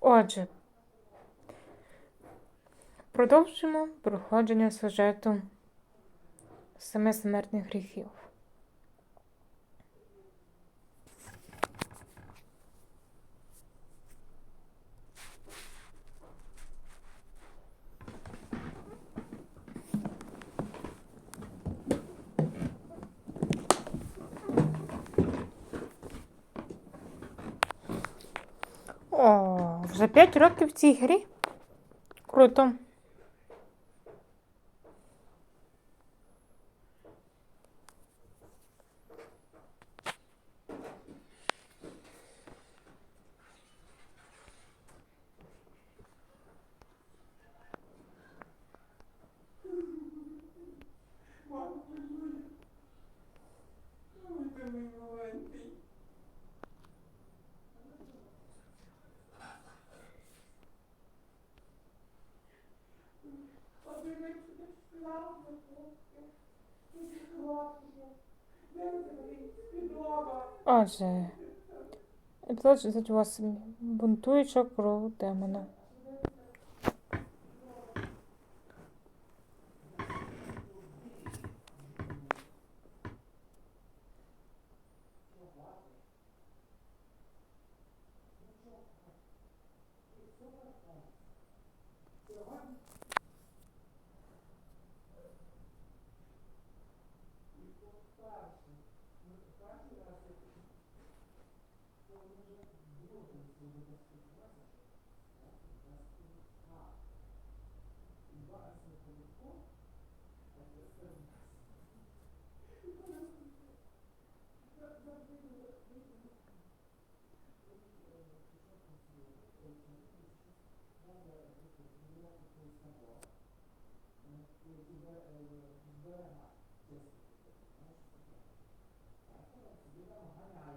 Отже, продовжимо проходження сюжету семи смертних гріхів. Років в цій грі. Круто. Отже, епізод у вас бунтуюча кров демона. 你不能，那那没有没有没有，呃，你说，你说啥？就是，还是，反正呢，你就让我他俩。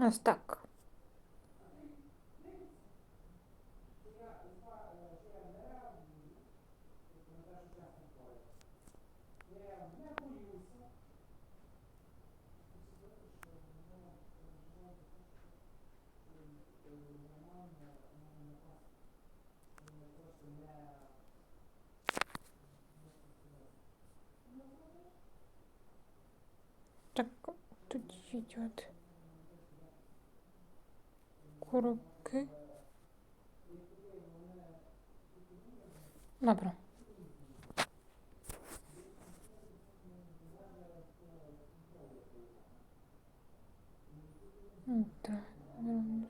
Ось так. Так, тут идет коробки. Добре. Так, наверное,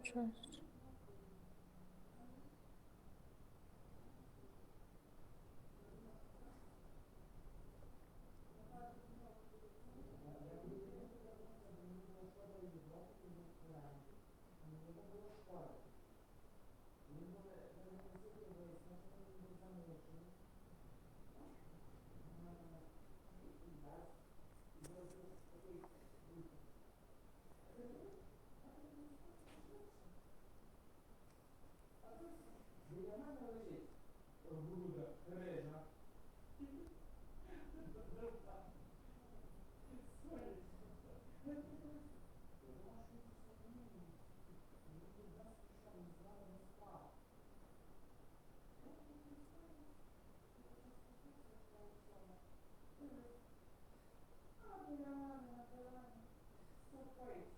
No, no, no, no.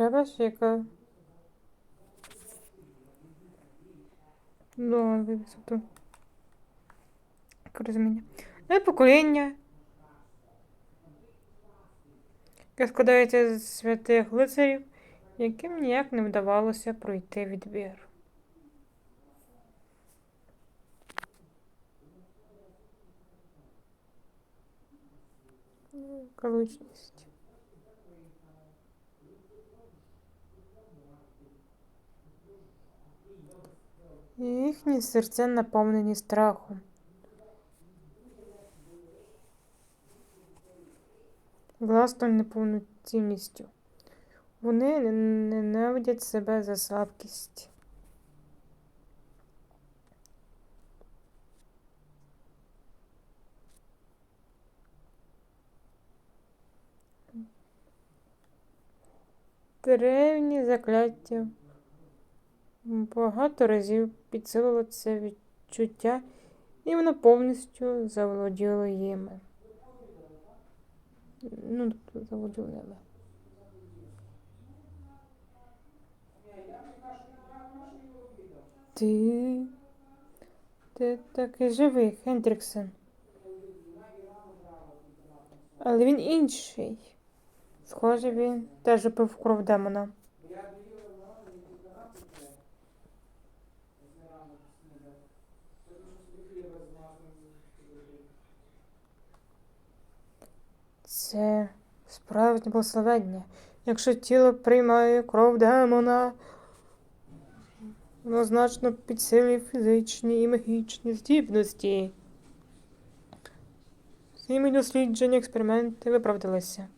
Треба яка. Ну, висоту. Розуміння. Нове покоління. Яке складається з святих лицарів, яким ніяк не вдавалося пройти відбір. Ну, Калучність. Їхні серця наповнені страхом. Власною неповноцінністю. Вони ненавидять себе за слабкість. Древні закляття багато разів підсилило це відчуття, і воно повністю заволоділо їми. Ну, тобто заволоділо ними. Ти. Ти такий живий, Хендріксон. Але він інший. Схоже, він теж пив кров демона. Я доїла рано і тільки ранку це. Ось не рано снідав. Тому що собі хліба з маслом зробив. Це справжнє благословення. Якщо тіло приймає кров демона, воно значно підсилює фізичні і магічні здібності. Всі дослідження, експерименти виправдалися.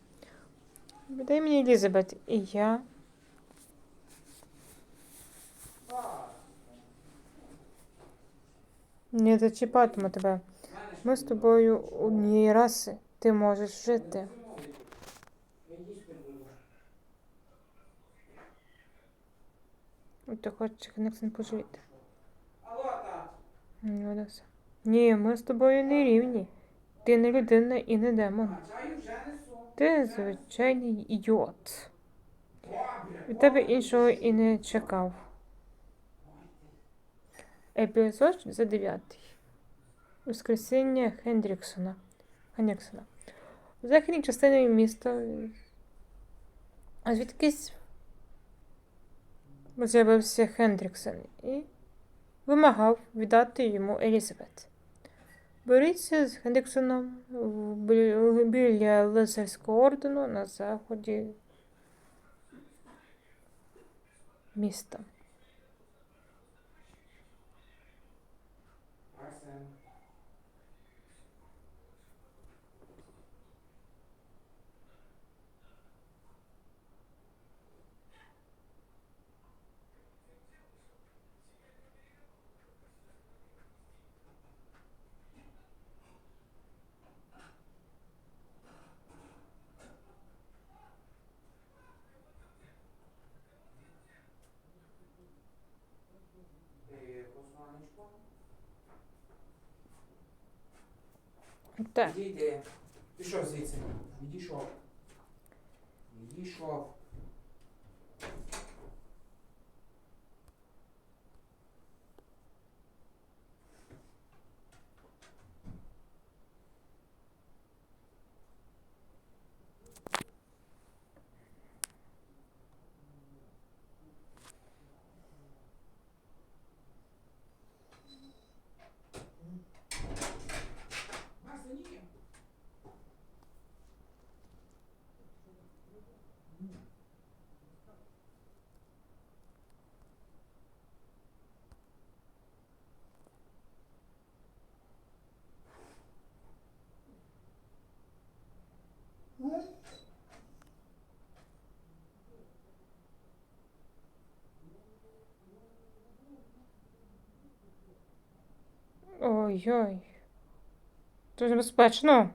Віддай мені Елізабет, і я не зачіпатиму тебе. Ми з тобою однієї раси. Ти можеш жити. Ти хочеш Хенексон пожити. Ні, ми з тобою не рівні. Ти не людина і не демон. Ти звичайний ідіот. Від тебе іншого і не чекав. Епізод за дев'ятий. Воскресіння Хендріксона. Хендріксона. В західній частині міста. А звідкись з'явився Хендріксон і вимагав віддати йому Елізабет. Боріться з Хендріксоном біля лицарського ордену на заході міста. Так. Відійди. Пішов звідси. Відійшов. Відійшов. Вася, ні. Ой-ой. Це небезпечно.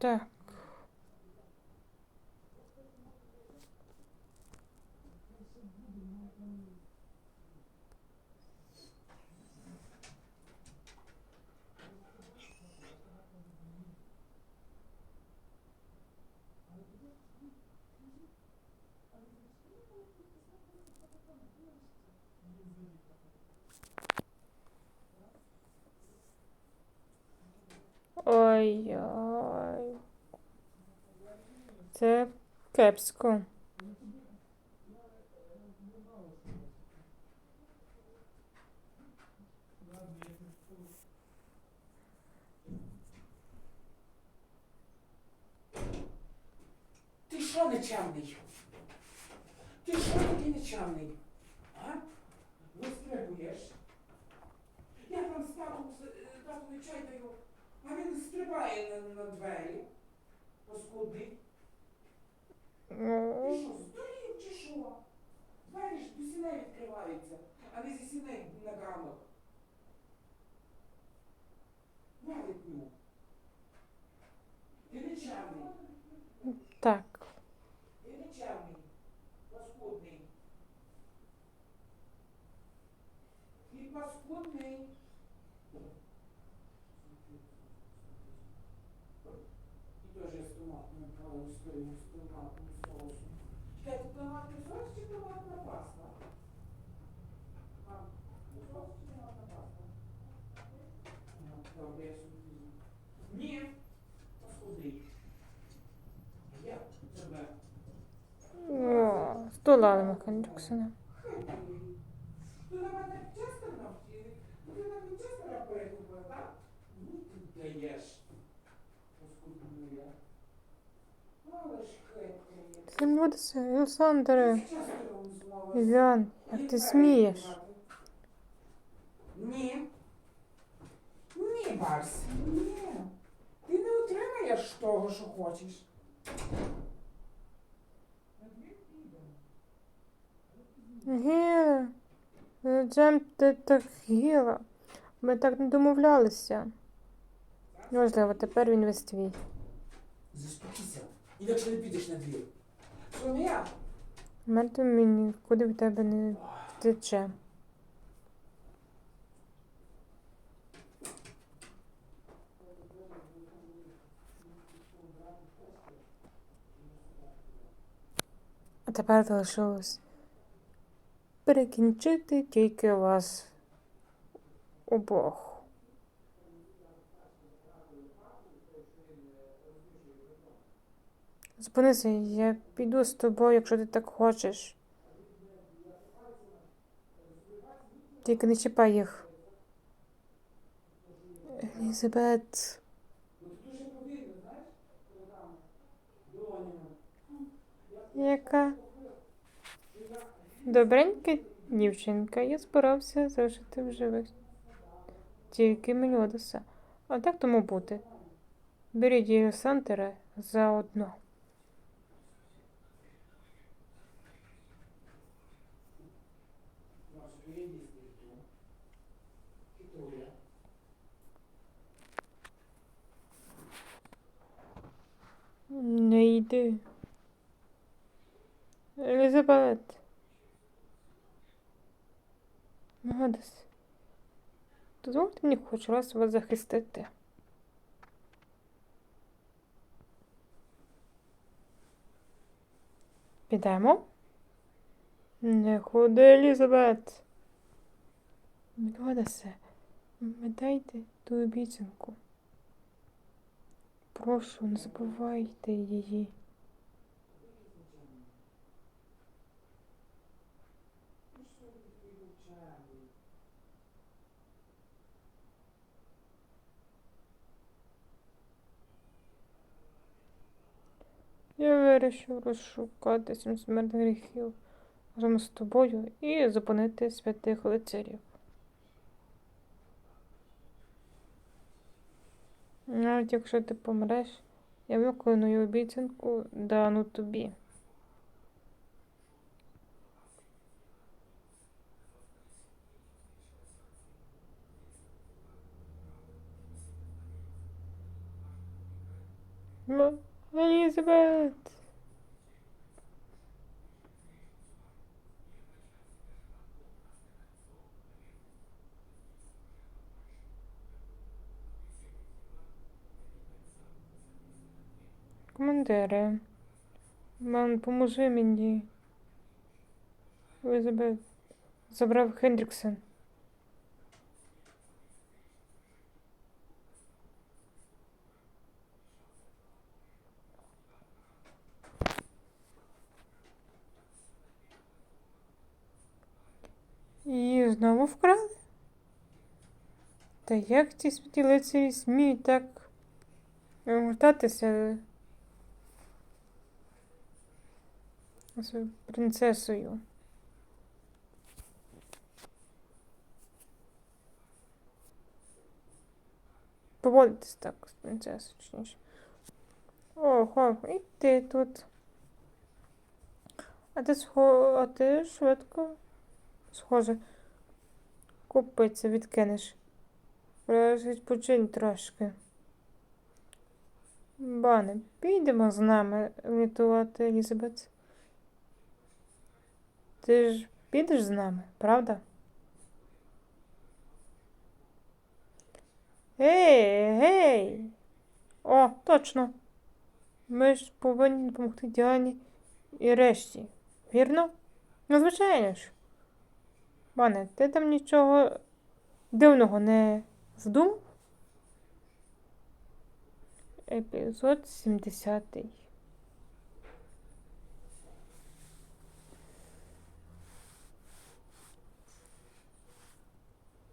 Так. Ой-ой. Це кепсько. Ти що нечемний? Ти що такий нечемний? А? Вистрибуєш? Я там стату татовий чай даю, а він стрибає на, на двері. Паскудний. Ти Ну, що, здурів чи що? Двері ж до сіней відкриваються, а не зі сіней на ганок. Валить ну. Ти нечемний. Так. Ти нечемний. Паскудний. Ти паскудний. Ж хитрий. Сім'юдися, Олександре. Іван, як ти смієш? Ні. Ні, Барс, ні. Ти не отримаєш того, що хочеш. Гіла. Джем, ти так гіла. Ми так не домовлялися. Можливо, тепер він весь твій. Заспокійся, інакше не підеш на двір. Соня, Мед мені куди в тебе не тече. А тепер залишилось перекінчити тільки вас обох. Зупинися, я піду з тобою, якщо ти так хочеш. Тільки не чіпай їх. Елізабет. Яка добренька дівчинка, я збирався залишити в живих. Тільки Мельодоса. А так тому бути. Беріть її Сантера заодно. Не йди. Елізабет. Мельодос. Дозвольте мені хоч раз вас захистити. Підемо? Не ходи, Елізабет. Мелодосе, дайте ту обіцянку. Прошу, не забувайте її. Я вирішив розшукати сім смертних гріхів разом з тобою і зупинити святих лицарів. Навіть якщо ти помреш, я виконую обіцянку дану тобі. Елізабет! Командире, мам, поможи мені. Елізабет забрав Хендріксен. Її знову вкрали? Та як ці святі лицарі сміють так вертатися з принцесою? Поводитись так з принцесою, точніше. Ого, і ти тут. А ти схо... а ти швидко схоже. Купиться, відкинеш. Відпочинь трошки. Бане, підемо з нами рятувати Елізабет. Ти ж підеш з нами, правда? Гей, гей! О, точно. Ми ж повинні допомогти Діані і решті. Вірно? Ну, звичайно ж. Пане, ти там нічого дивного не вдумав? Епізод 70.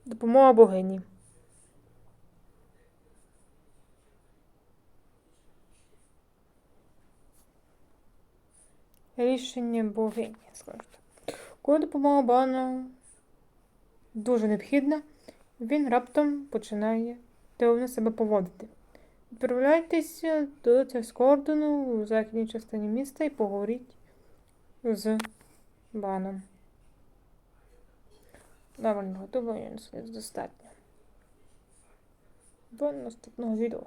Допомога богині. Рішення богині, скажу так. Коли допомога Бану дуже необхідна, він раптом починає дивно себе поводити. Відправляйтеся до Цевскордону у західній частині міста і поговоріть з Баном. Добре, думаю, достатньо. До наступного відео.